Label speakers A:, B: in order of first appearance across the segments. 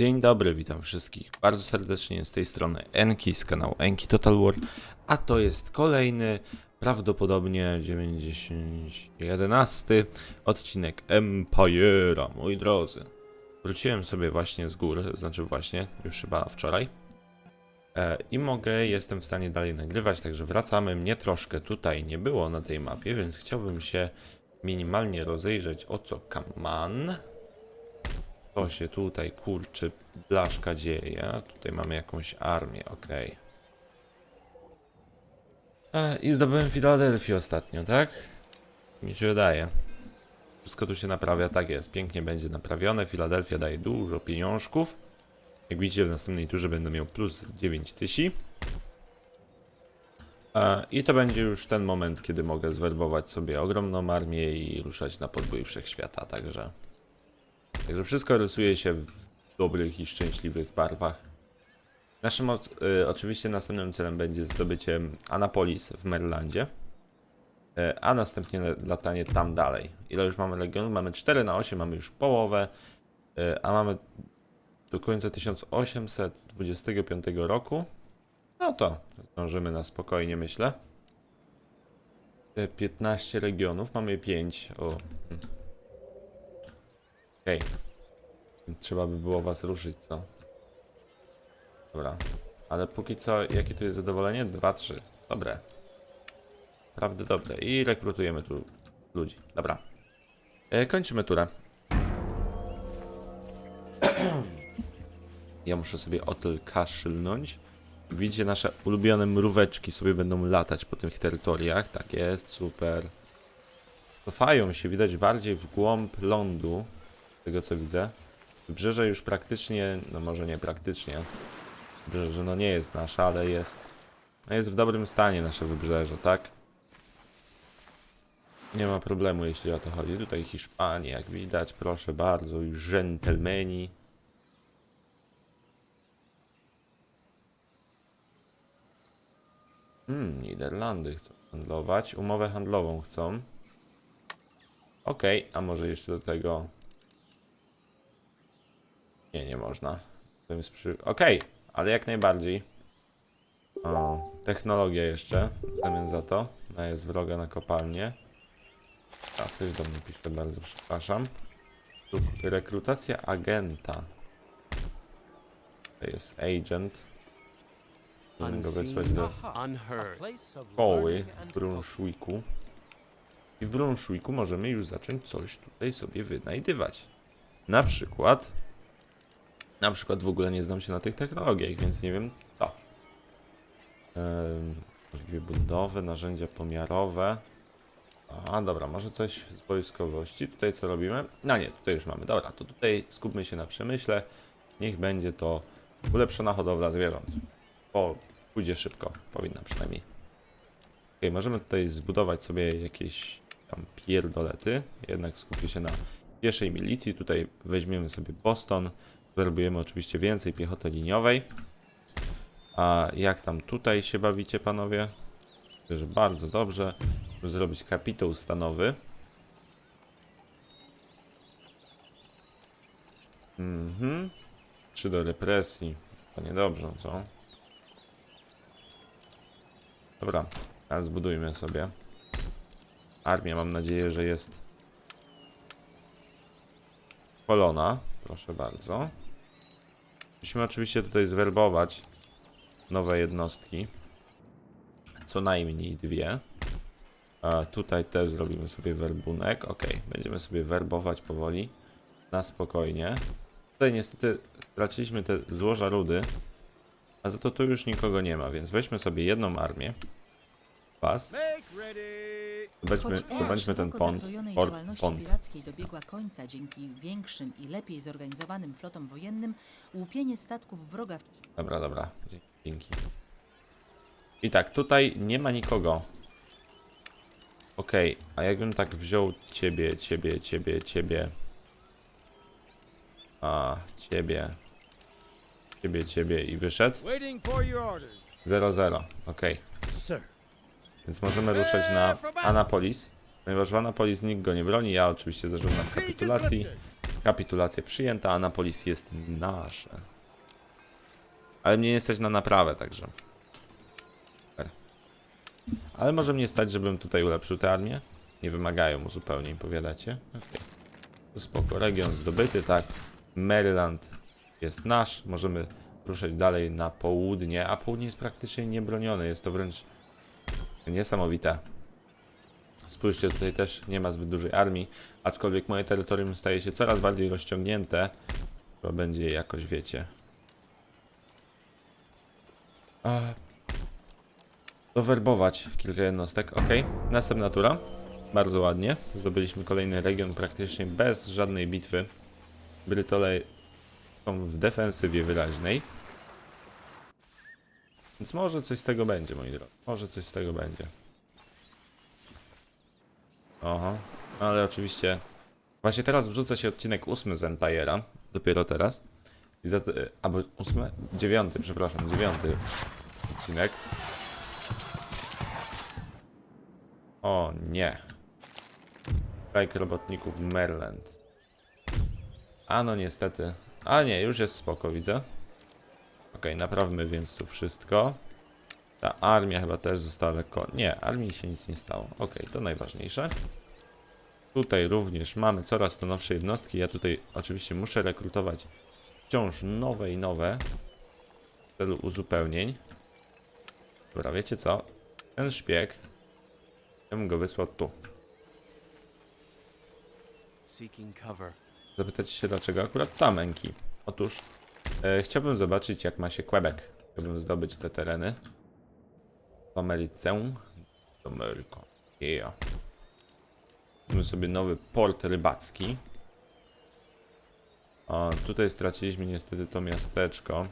A: Dzień dobry, witam wszystkich bardzo serdecznie z tej strony Enki z kanału Enki Total War, a to jest kolejny, prawdopodobnie 90, 11 odcinek Empire'a, moi drodzy. Wróciłem sobie właśnie z gór, znaczy właśnie, już chyba wczoraj. E, I mogę, jestem w stanie dalej nagrywać, także wracamy. Mnie troszkę tutaj nie było na tej mapie, więc chciałbym się minimalnie rozejrzeć o co kaman. Co się tutaj kurczy blaszka dzieje? Tutaj mamy jakąś armię, okej. E, I zdobyłem Filadelfię ostatnio, tak? Mi się wydaje. Wszystko tu się naprawia, tak jest. Pięknie będzie naprawione. Filadelfia daje dużo pieniążków. Jak widzicie, w następnej turze będę miał plus 9000. E, I to będzie już ten moment, kiedy mogę zwerbować sobie ogromną armię i ruszać na podbój wszechświata, także... Także wszystko rysuje się w dobrych i szczęśliwych barwach. Naszym y, oczywiście następnym celem będzie zdobycie Anapolis w Marylandzie, y, a następnie latanie tam dalej. Ile już mamy legionów? Mamy 4 na 8, mamy już połowę, y, a mamy do końca 1825 roku. No to zdążymy na spokojnie, myślę. Y, 15 regionów, mamy 5. O. Okej. Trzeba by było was ruszyć, co? Dobra. Ale póki co, jakie tu jest zadowolenie? 2-3. Dobre. Naprawdę dobre. I rekrutujemy tu ludzi. Dobra. E, kończymy turę. Ja muszę sobie otyl kaszylnąć. Widzicie, nasze ulubione mróweczki sobie będą latać po tych terytoriach. Tak jest, super. Cofają się, widać bardziej w głąb lądu tego co widzę. Wybrzeże już praktycznie, no może nie praktycznie, wybrzeże no nie jest nasze, ale jest, no jest w dobrym stanie nasze wybrzeże, tak? Nie ma problemu jeśli o to chodzi. Tutaj Hiszpania, jak widać, proszę bardzo, już dżentelmeni. Hmm, Niderlandy chcą handlować, umowę handlową chcą. Okej, a może jeszcze do tego nie, nie można. To jest przy... Okej, ale jak najbardziej. O, technologia jeszcze, w zamian za to. Na jest wroga na kopalnię. A, ktoś do mnie pisze, bardzo przepraszam. Tu rekrutacja agenta. To jest agent. Możemy go wysłać do
B: Unheard.
A: szkoły w Brunswicku. I w Brunswicku możemy już zacząć coś tutaj sobie wynajdywać. Na przykład na przykład w ogóle nie znam się na tych technologiach, więc nie wiem co. Możliwie budowy, narzędzia pomiarowe. A, dobra, może coś z wojskowości. Tutaj co robimy? No nie, tutaj już mamy. Dobra, to tutaj skupmy się na przemyśle. Niech będzie to ulepszona hodowla zwierząt. O, pójdzie szybko, powinna przynajmniej. Ok, możemy tutaj zbudować sobie jakieś tam pierdolety. Jednak skupię się na pieszej milicji. Tutaj weźmiemy sobie Boston. Werbujemy oczywiście więcej piechoty liniowej. A jak tam tutaj się bawicie, panowie? Że bardzo dobrze. Żeby zrobić kapituł stanowy. Mhm. Trzy do represji. To niedobrze, co? Dobra, a zbudujmy sobie. Armia, mam nadzieję, że jest Polona, proszę bardzo. Musimy oczywiście tutaj zwerbować nowe jednostki. Co najmniej dwie. A tutaj też zrobimy sobie werbunek. Ok, będziemy sobie werbować powoli. Na spokojnie. Tutaj niestety straciliśmy te złoża rudy. A za to tu już nikogo nie ma, więc weźmy sobie jedną armię. Was.
C: Choć era
A: zobaczmy ten pont.
C: zakrojonej
A: Port,
C: działalności
A: pont.
C: pirackiej dobiegła końca dzięki większym i lepiej zorganizowanym flotom wojennym, łupienie statków wroga w
A: Dobra, dobra. Dzięki. I tak, tutaj nie ma nikogo. Okej, a jakbym tak wziął ciebie, ciebie, ciebie, ciebie. A, ciebie. Ciebie, ciebie i wyszedł.
B: Waiting for your orders.
A: 0-0. Okej.
B: Sir.
A: Więc możemy ruszać na Anapolis. Ponieważ w Anapolis nikt go nie broni, ja oczywiście zażądam kapitulacji. Kapitulacja przyjęta, Anapolis jest nasze. Ale mnie nie stać na naprawę, także. Ale może mnie stać, żebym tutaj ulepszył tę armię? Nie wymagają uzupełnień, powiadacie? Okej. To spoko. Region zdobyty, tak. Maryland jest nasz. Możemy ruszać dalej na południe, a południe jest praktycznie niebronione. Jest to wręcz niesamowite. Spójrzcie, tutaj też nie ma zbyt dużej armii, aczkolwiek moje terytorium staje się coraz bardziej rozciągnięte. To będzie jakoś, wiecie. A... Dowerbować kilka jednostek. Ok, następna tura. Bardzo ładnie. Zdobyliśmy kolejny region praktycznie bez żadnej bitwy. Brytole są w defensywie wyraźnej. Więc może coś z tego będzie, moi drodzy. Może coś z tego będzie. Oho. Ale oczywiście. Właśnie teraz wrzuca się odcinek ósmy z Empire'a. Dopiero teraz. I za to, albo ósmy? Dziewiąty, przepraszam, dziewiąty odcinek. O nie. Strajk robotników Maryland. A no niestety. A nie, już jest spoko, widzę. Okej, naprawmy więc tu wszystko. Ta armia chyba też została lekko... Nie, armii się nic nie stało. Okej, to najważniejsze. Tutaj również mamy coraz to nowsze jednostki. Ja tutaj oczywiście muszę rekrutować wciąż nowe i nowe w celu uzupełnień. Dobra, wiecie co? Ten szpieg ja bym go wysłał tu. Zapytacie się dlaczego akurat tam Enki. Otóż chciałbym zobaczyć jak ma się Quebec. Chciałbym zdobyć te tereny. W Ameryką. Yeah. Mamy sobie nowy port rybacki. O, tutaj straciliśmy niestety to miasteczko.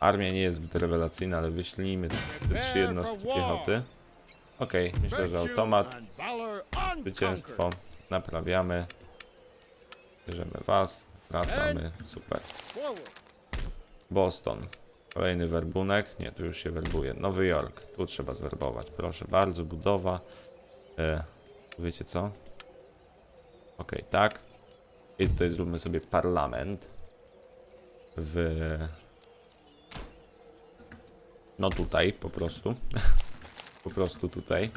A: Armia nie jest zbyt rewelacyjna, ale wyślijmy te trzy jednostki piechoty. Okej, myślę, że automat Zwycięstwo. Naprawiamy. Bierzemy was. Wracamy. Super. Boston. Kolejny werbunek. Nie, tu już się werbuje. Nowy Jork. Tu trzeba zwerbować. Proszę bardzo. Budowa. E, wiecie co? Okej, tak. I tutaj zróbmy sobie parlament. W... No tutaj, po prostu. po prostu tutaj.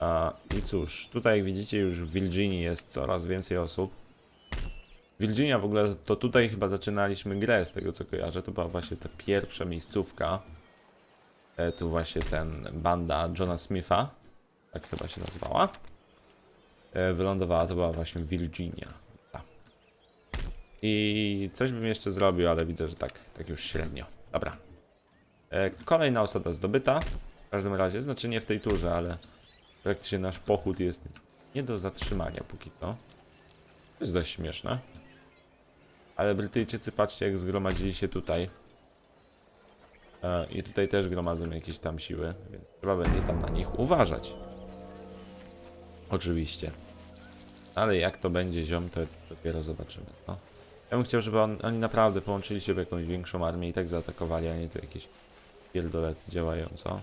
A: A, I cóż, tutaj widzicie już w Virginii jest coraz więcej osób. Virginia w ogóle, to tutaj chyba zaczynaliśmy grę z tego co kojarzę, to była właśnie ta pierwsza miejscówka. E, tu właśnie ten banda Johna Smitha, tak chyba się nazywała. E, wylądowała, to była właśnie Virginia. Ta. I coś bym jeszcze zrobił, ale widzę, że tak, tak już średnio. Dobra. E, kolejna osada zdobyta. W każdym razie, znaczy nie w tej turze, ale praktycznie nasz pochód jest nie do zatrzymania póki co. To jest dość śmieszne. Ale Brytyjczycy, patrzcie jak zgromadzili się tutaj. E, I tutaj też gromadzą jakieś tam siły, więc trzeba będzie tam na nich uważać. Oczywiście. Ale jak to będzie ziom, to dopiero zobaczymy. No. Ja bym chciał, żeby on, oni naprawdę połączyli się w jakąś większą armię i tak zaatakowali, a nie tu jakieś pierdolety działają, co?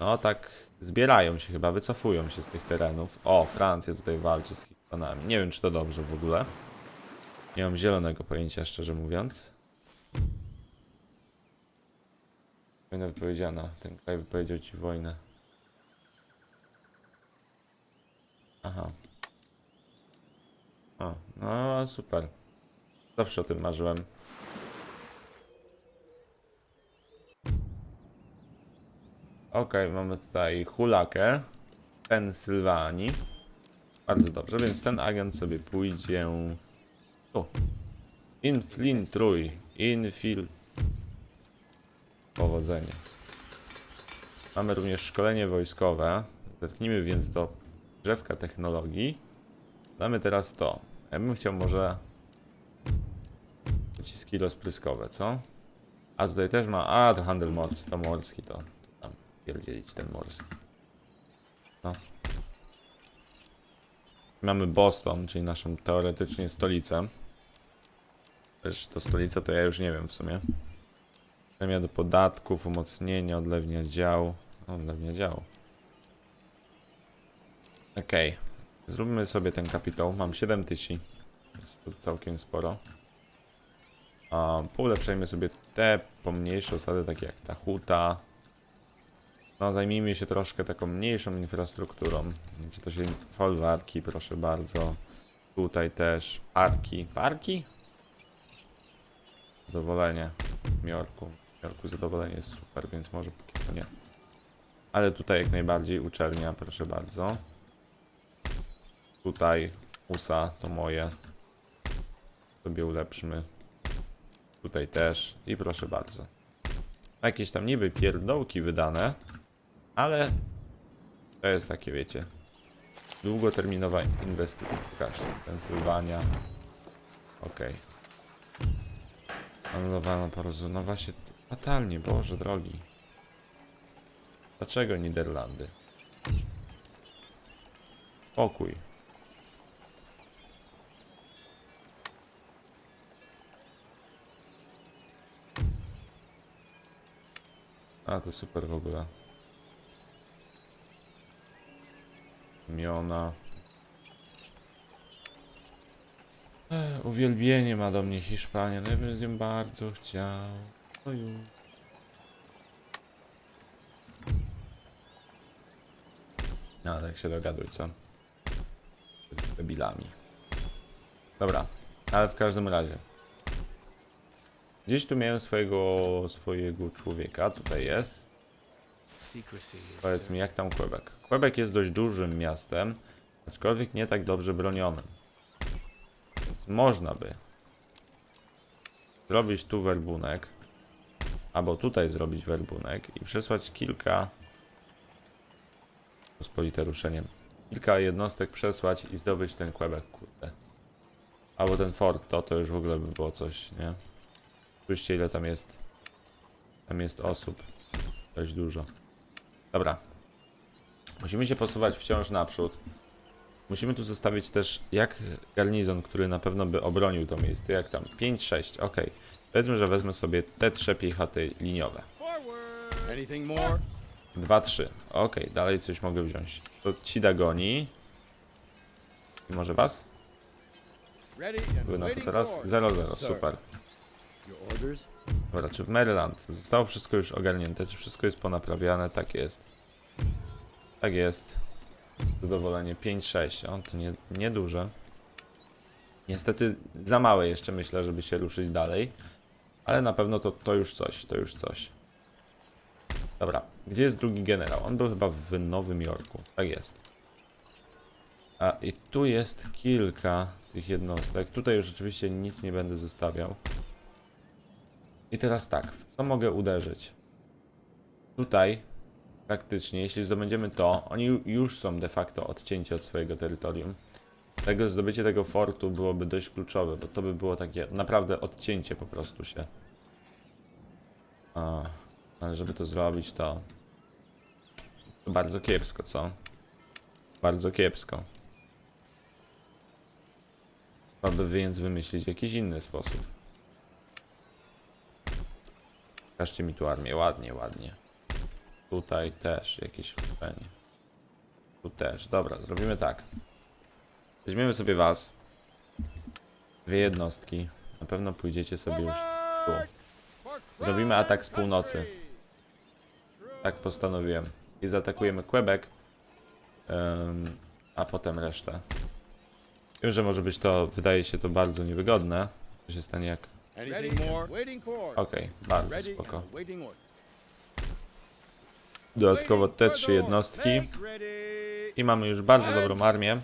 A: No tak, zbierają się chyba, wycofują się z tych terenów. O, Francja tutaj walczy z Hiszpanami. Nie wiem, czy to dobrze w ogóle. Nie mam zielonego pojęcia, szczerze mówiąc. Wojna wypowiedziana. Ten kraj wypowiedział ci wojnę. Aha. O, no super. Zawsze o tym marzyłem. Okej, mamy tutaj hulakę Pensylwanii. Bardzo dobrze, więc ten agent sobie pójdzie. Tu. Infiltruj. Infil. Powodzenie. Mamy również szkolenie wojskowe. Zerknijmy więc do drzewka technologii. Mamy teraz to. Ja bym chciał może pociski rozpryskowe, co? A tutaj też ma. A, to handel morski, to morski, to, to tam pierdzielić ten morski. No. Mamy Boston, czyli naszą teoretycznie stolicę. Też to stolica to ja już nie wiem w sumie. Premia do podatków, umocnienia, odlewnia dział. Odlewnia dział. Okej. Zróbmy sobie ten kapitał. Mam 7000. Jest to całkiem sporo. A poulepszajmy sobie te pomniejsze osady, takie jak ta huta. No, zajmijmy się troszkę taką mniejszą infrastrukturą. Gdzie to się folwarki, proszę bardzo. Tutaj też parki. Parki? Zadowolenie. W Jorku. W zadowolenie jest super, więc może póki to nie. Ale tutaj jak najbardziej uczelnia, proszę bardzo. Tutaj USA to moje. Sobie ulepszymy. Tutaj też. I proszę bardzo. Jakieś tam niby pierdołki wydane, ale to jest takie, wiecie, długoterminowa inwestycja. Pokażę. Pensylwania. Okej. Anulowana porozumienie. No właśnie, fatalnie, Boże drogi. Dlaczego Niderlandy? Pokój. A, to super w ogóle. Miona. Uwielbienie ma do mnie Hiszpania. No ja bym z nią bardzo chciał. No już. No, tak się dogaduj, co? Z debilami. Dobra, ale w każdym razie. Gdzieś tu miałem swojego, swojego człowieka, tutaj jest. Powiedz mi, jak tam Quebec? Quebec jest dość dużym miastem, aczkolwiek nie tak dobrze bronionym. Więc można by zrobić tu werbunek, albo tutaj zrobić werbunek i przesłać kilka pospolite ruszenie. Kilka jednostek przesłać i zdobyć ten Quebec, kurde. Albo ten fort, to to już w ogóle by było coś, nie? Spójrzcie ile tam jest. Tam jest osób. Dość dużo. Dobra. Musimy się posuwać wciąż naprzód. Musimy tu zostawić też jak garnizon, który na pewno by obronił to miejsce. Jak tam? 5-6, ok. Powiedzmy, że wezmę sobie te trzy piechoty liniowe.
B: anything more?
A: 2-3. Ok, dalej coś mogę wziąć. To ci goni. I może was? Były na to teraz? 0-0, super. Dobra, czy w Maryland zostało wszystko już ogarnięte? Czy wszystko jest ponaprawiane? Tak jest. Tak jest. Zadowolenie 5-6. O, to nie, nieduże. Niestety za małe jeszcze myślę, żeby się ruszyć dalej. Ale na pewno to, to już coś, to już coś. Dobra, gdzie jest drugi generał? On był chyba w Nowym Jorku. Tak jest. A i tu jest kilka tych jednostek. Tutaj już oczywiście nic nie będę zostawiał. I teraz tak, w co mogę uderzyć? Tutaj praktycznie, jeśli zdobędziemy to, oni ju- już są de facto odcięci od swojego terytorium. Tego zdobycie tego fortu byłoby dość kluczowe, bo to by było takie naprawdę odcięcie po prostu się. A, ale żeby to zrobić, to, to bardzo kiepsko, co? Bardzo kiepsko. Trzeba by więc wymyślić jakiś inny sposób. Pokażcie mi tu armię, ładnie, ładnie. Tutaj też jakieś uczenie. Tu też, dobra, zrobimy tak. Weźmiemy sobie was. Dwie jednostki. Na pewno pójdziecie sobie już tu. Zrobimy atak z północy. Tak postanowiłem. I zaatakujemy Quebec. em, a potem resztę. Wiem, że może być to, wydaje się to bardzo niewygodne. Co się stanie jak... Okej, bardzo
D: Ready
A: spoko. Dodatkowo te trzy jednostki. I mamy już bardzo dobrą armię.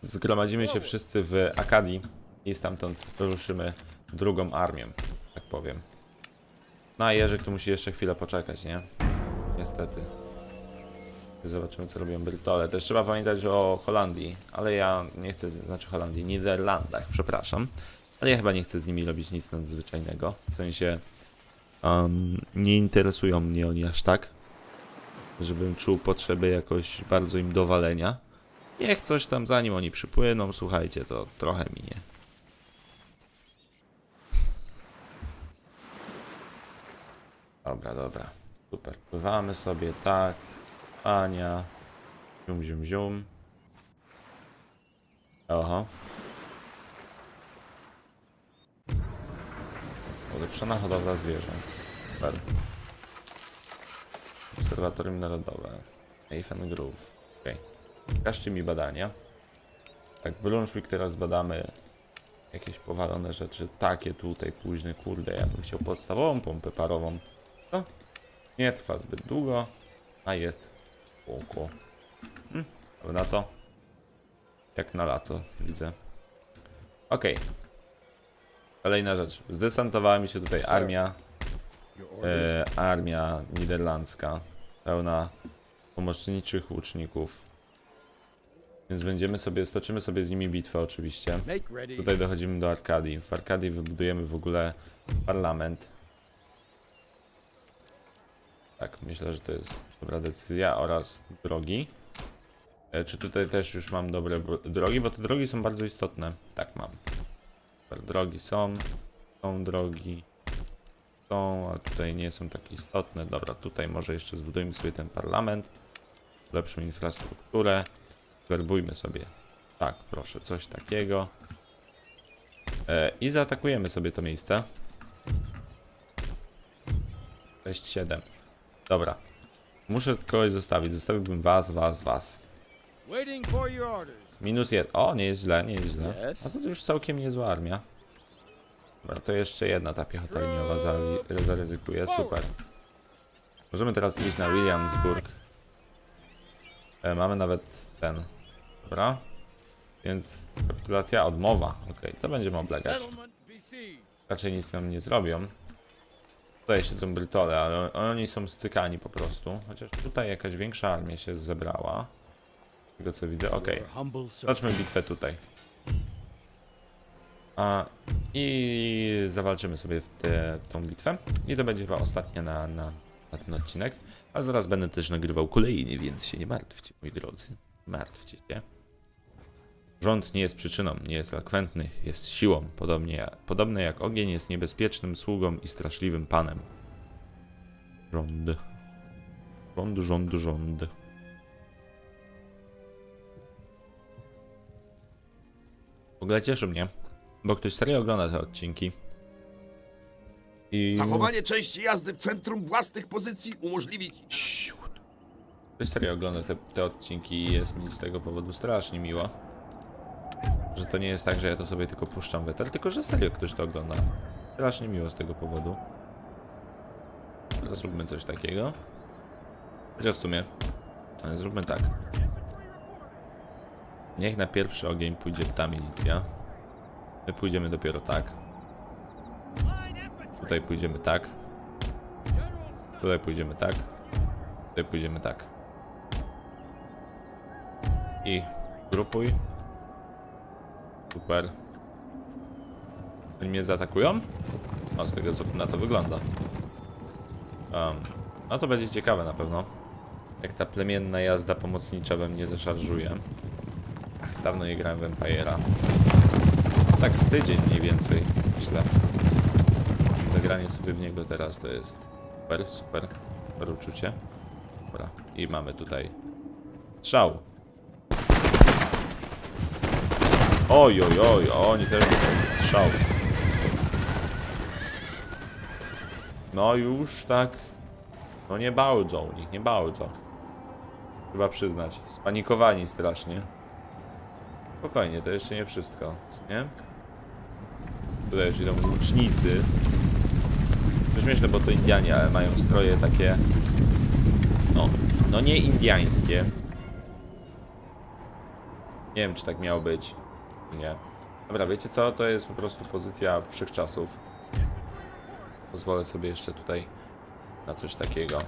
A: Zgromadzimy się wszyscy w Akadii i stamtąd ruszymy drugą armią, tak powiem. No a Jerzyk tu musi jeszcze chwilę poczekać, nie? Niestety. Zobaczymy co robią Brytole. Też trzeba pamiętać o Holandii, ale ja nie chcę, znaczy Holandii, Niderlandach, przepraszam. Ale ja chyba nie chcę z nimi robić nic nadzwyczajnego. W sensie um, nie interesują mnie oni aż tak, żebym czuł potrzeby jakoś bardzo im dowalenia. Niech coś tam zanim oni przypłyną, słuchajcie, to trochę minie. Dobra, dobra. Super. Pływamy sobie, tak. Ania. Zium, zium, zium. Oho. Ulepszona hodowla zwierząt. Super. Obserwatorium Narodowe. Nathan Grove. Okej. Pokażcie mi badania. Tak, w Brunswick teraz badamy jakieś powalone rzeczy. Takie tutaj późne, kurde, ja bym chciał podstawową pompę parową. To nie trwa zbyt długo, a jest spoko. Hmm, na to. Jak na lato, widzę. Okej. Kolejna rzecz. Zdesantowała mi się tutaj armia e, armia niderlandzka, pełna pomocniczych łuczników. Więc będziemy sobie, stoczymy sobie z nimi bitwę oczywiście. Tutaj dochodzimy do Arkadii. W Arkadii wybudujemy w ogóle parlament. Tak, myślę, że to jest dobra decyzja oraz drogi. E, czy tutaj też już mam dobre drogi? Bo te drogi są bardzo istotne. Tak, mam. Super, drogi są. Są drogi. Są, a tutaj nie są tak istotne. Dobra, tutaj może jeszcze zbudujmy sobie ten parlament. Lepszą infrastrukturę. Werbujmy sobie. Tak, proszę, coś takiego. E, I zaatakujemy sobie to miejsce. 6-7. Dobra. Muszę kogoś zostawić. Zostawiłbym was, was, was. Minus jeden. O, nie jest źle, nie jest źle. A to już całkiem niezła armia. Dobra, to jeszcze jedna ta piechota liniowa zaryzykuje. Super. Możemy teraz iść na Williamsburg. E, mamy nawet ten. Dobra. Więc kapitulacja, odmowa. Okej, to będziemy oblegać. Raczej nic nam nie zrobią. Tutaj siedzą Brytole, ale oni są scykani po prostu. Chociaż tutaj jakaś większa armia się zebrała. Tego co widzę,
B: servant.
A: Zobaczmy bitwę tutaj. A, I zawalczymy sobie w tę tą bitwę. I to będzie chyba ostatnia na, na, na ten odcinek. A zaraz będę też nagrywał kolejny, więc się nie martwcie, moi drodzy. Martwcie się. Rząd nie jest przyczyną, nie jest elokwentny, jest siłą. Podobnie, podobne jak ogień jest niebezpiecznym sługą i straszliwym panem. Rząd. Rząd, rząd, rząd. W ogóle cieszy mnie, bo ktoś serio ogląda te odcinki. I...
E: Zachowanie części jazdy w centrum własnych pozycji umożliwi ci
A: Ciu. Ktoś serio ogląda te, te odcinki i jest mi z tego powodu strasznie miło. Że to nie jest tak, że ja to sobie tylko puszczam weter, tylko że serio ktoś to ogląda. Strasznie miło z tego powodu. Teraz zróbmy coś takiego. Chociaż w sumie. Ale zróbmy tak. Niech na pierwszy ogień pójdzie ta milicja. My pójdziemy dopiero tak. Tutaj pójdziemy tak. Tutaj pójdziemy tak. Tutaj pójdziemy tak. I grupuj. Super. Oni mnie zaatakują? O, z tego co na to wygląda. Um, no to będzie ciekawe na pewno. Jak ta plemienna jazda pomocnicza we mnie zaszarżuje. Dawno nie grałem w Empire'a. Tak z tydzień mniej więcej, myślę. I zagranie sobie w niego teraz to jest super, super, super uczucie. Dobra, i mamy tutaj strzał. Oj, oj, oj, oni też dostają strzał. No już tak. No nie bardzo nich, nie bardzo. Chyba przyznać. Spanikowani strasznie. Spokojnie, to jeszcze nie wszystko, nie? Tutaj już idą łucznicy. To śmieszne, bo to Indianie, ale mają stroje takie... No, no nie indiańskie. Nie wiem, czy tak miało być. Nie. Dobra, wiecie co? To jest po prostu pozycja wszechczasów. Pozwolę sobie jeszcze tutaj na coś takiego.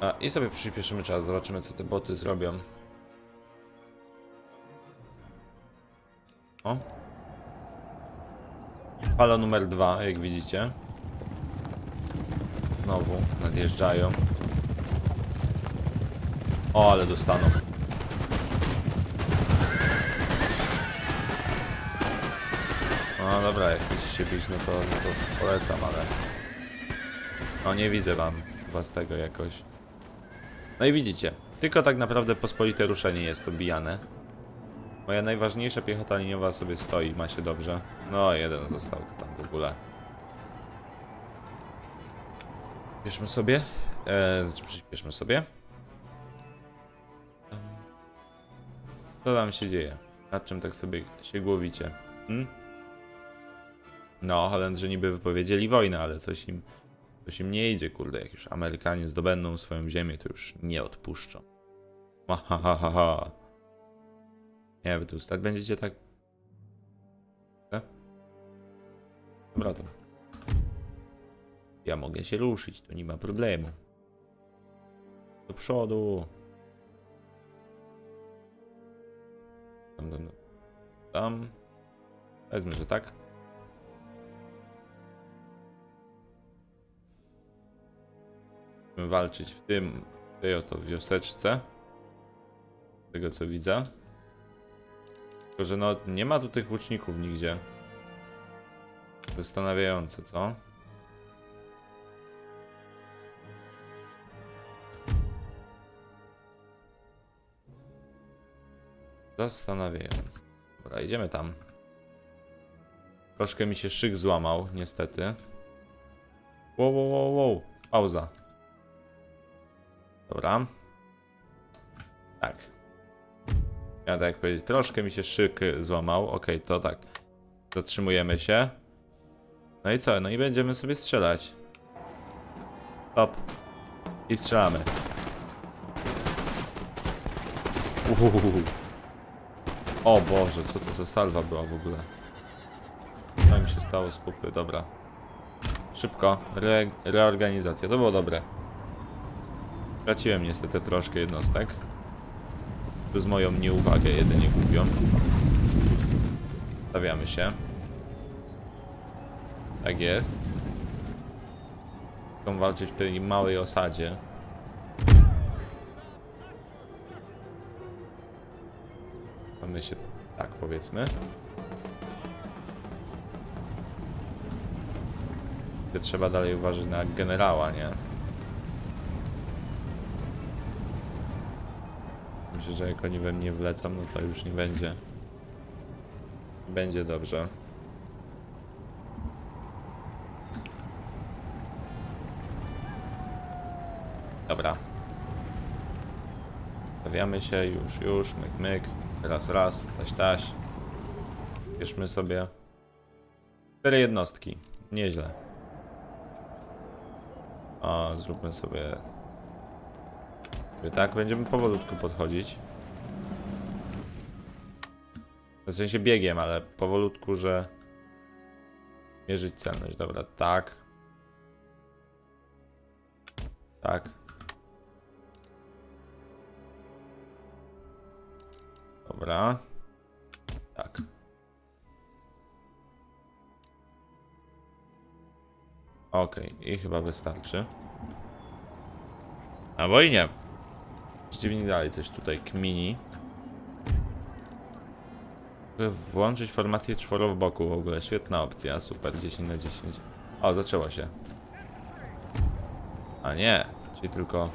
A: A, i sobie przyspieszymy czas, zobaczymy co te boty zrobią. O. Fala numer dwa, jak widzicie. Znowu nadjeżdżają. O, ale dostaną. No dobra, jak chcecie się bić, no to, no to polecam, ale... No nie widzę wam was tego jakoś. No i widzicie, tylko tak naprawdę pospolite ruszenie jest obijane. Moja najważniejsza piechota liniowa sobie stoi, ma się dobrze. No, jeden został tam w ogóle. Bierzmy sobie. E, znaczy przyspieszmy sobie. Co tam się dzieje? Nad czym tak sobie się głowicie? Hmm? No, Holendrzy niby wypowiedzieli wojnę, ale coś im, coś im nie idzie, kurde. Jak już Amerykanie zdobędą swoją ziemię, to już nie odpuszczą. Ha, ha, ha, ha. Nie, wy tu stać będziecie tak... E? Dobra, to... Ja mogę się ruszyć, to nie ma problemu. Do przodu. Tam, tam, tam. Że tak. Będziemy walczyć w tym, w tej oto wioseczce. Z tego co widzę. Tylko, że no nie ma tu tych łuczników nigdzie. Zastanawiające, co? Zastanawiające. Dobra, idziemy tam. Troszkę mi się szyk złamał, niestety. Wow, wow, wow, wow. Pauza. Dobra. Tak. Ja tak powiedzieć, troszkę mi się szyk złamał. Okej, to tak. Zatrzymujemy się. No i co? No i będziemy sobie strzelać. Stop. I strzelamy. Uhuhuhu. O Boże, co to za salwa była w ogóle? Co mi się stało z pupy? Dobra. Szybko. Re reorganizacja. To było dobre. Traciłem niestety troszkę jednostek. Przez moją nieuwagę jedynie głupią. Stawiamy się. Tak jest. Chcą walczyć w tej małej osadzie. Mamy się tak powiedzmy. Trzeba dalej uważać na generała, nie? Myślę, że jak oni we mnie wlecą, no to już nie będzie. Będzie dobrze. Dobra. Stawiamy się, już, już, myk, myk. Raz, raz, taś, taś. Bierzmy sobie cztery jednostki. Nieźle. A, zróbmy sobie... tak, będziemy powolutku podchodzić. W sensie biegiem, ale powolutku, że... Mierzyć celność. Dobra, tak. Tak. Dobra. Tak. Okej, i chyba wystarczy. Albo i nie. Przeciwnik dalej coś tutaj kmini. Włączyć formację czworo w boku w ogóle. Świetna opcja, super, 10 na 10. O, zaczęło się. A nie, czyli tylko...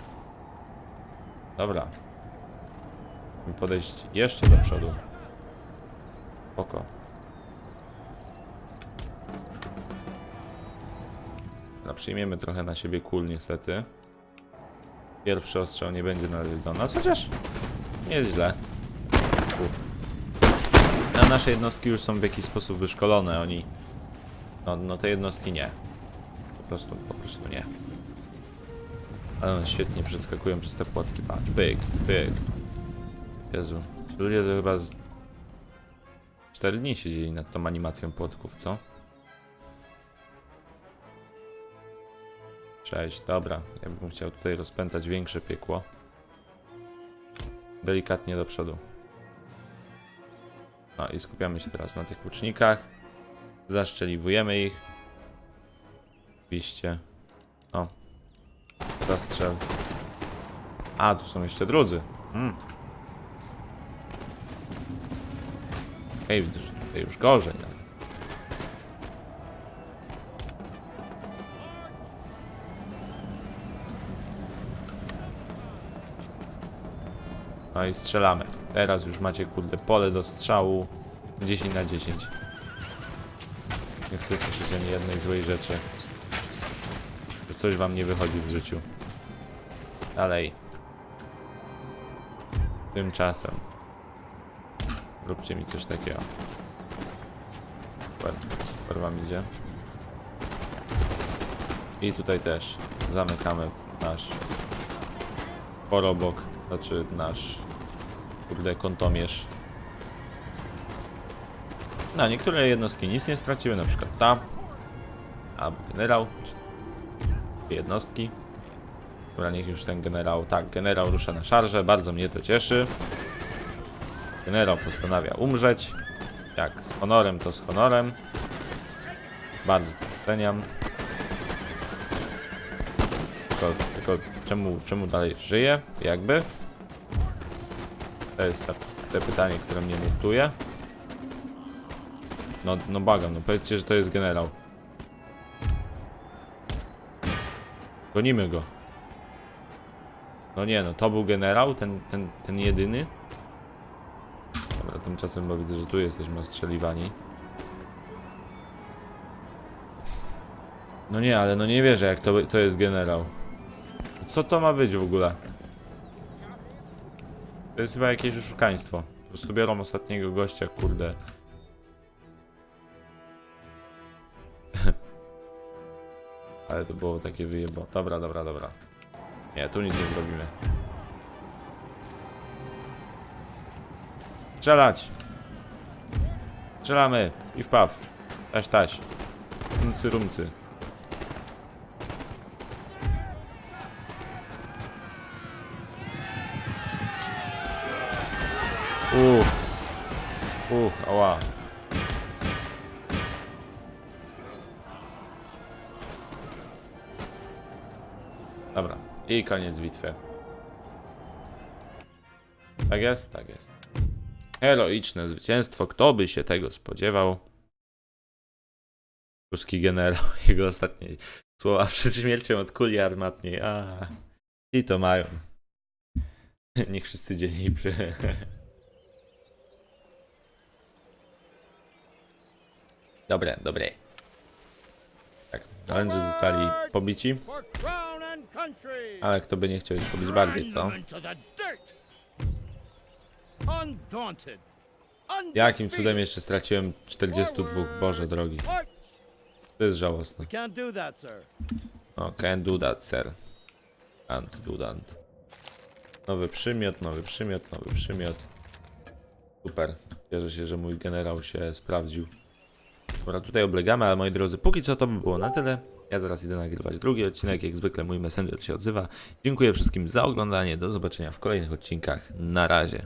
A: Dobra. Podejść jeszcze do przodu. Oko. Dobra, przyjmiemy trochę na siebie kul niestety. Pierwszy ostrzał nie będzie należeć do nas, chociaż nie jest źle. U. A nasze jednostki już są w jakiś sposób wyszkolone, oni... No, no te jednostki nie. Po prostu, po prostu nie. Ale one świetnie przeskakują przez te płotki, patrz, pyk, pyk. Jezu, ludzie to chyba z... 4 dni siedzieli nad tą animacją płotków, co? Cześć, dobra. Ja bym chciał tutaj rozpętać większe piekło. Delikatnie do przodu. No i skupiamy się teraz na tych łucznikach. Zaszczeliwujemy ich. Oczywiście. O. Zastrzel. A, tu są jeszcze drudzy. Mm. Okej, już gorzej. no. No i strzelamy. Teraz już macie kurde pole do strzału 10 na 10. Nie chcę słyszeć ani jednej złej rzeczy. Że coś wam nie wychodzi w życiu. Dalej. Tymczasem. Róbcie mi coś takiego. Super, super wam idzie. I tutaj też zamykamy nasz porobok, znaczy nasz kurde kontomierz. Na niektóre jednostki nic nie straciły, na przykład ta, albo generał, jednostki. Dobra, niech już ten generał, tak, generał rusza na szarżę, bardzo mnie to cieszy. Generał postanawia umrzeć, jak z honorem, to z honorem. Bardzo to doceniam. Tylko, tylko czemu, czemu dalej żyje? Jakby? To jest ta, te pytanie, które mnie nurtuje. No, no bagam, no powiedzcie, że to jest generał. Gonimy go. No nie, no to był generał, ten, ten, ten jedyny. Dobra, tymczasem bo widzę, że tu jesteśmy ostrzeliwani. No nie, ale no nie wierzę, jak to, to jest generał. Co to ma być w ogóle? To jest chyba jakieś oszukaństwo. Po prostu biorą ostatniego gościa, kurde. Ale to było takie wyjebo. Dobra, dobra, dobra. Nie, tu nic nie zrobimy. Strzelać! Strzelamy! I wpaw. Taś, taś. Rumcy, rumcy. Uff. Uff, ała. Dobra. I koniec bitwy. Tak jest? Tak jest. Heroiczne zwycięstwo. Kto by się tego spodziewał? Ruski generał. Jego ostatnie słowa przed śmiercią od kuli armatniej. A, I to mają. Niech wszyscy dzielni Dobre, dobre. Tak, Holendrzy zostali pobici, ale kto by nie chciał ich pobić bardziej, co? Jakim cudem jeszcze straciłem 42, Boże drogi. To jest żałosne.
D: Can't.
A: No, can do that, sir. Can't do that. Nowy przymiot, nowy przymiot, nowy przymiot. Super. Cieszę się, że mój generał się sprawdził. Dobra, tutaj oblegamy, ale moi drodzy, póki co to by było na tyle. Ja zaraz idę nagrywać drugi odcinek. Jak zwykle mój messenger się odzywa. Dziękuję wszystkim za oglądanie. Do zobaczenia w kolejnych odcinkach. Na razie.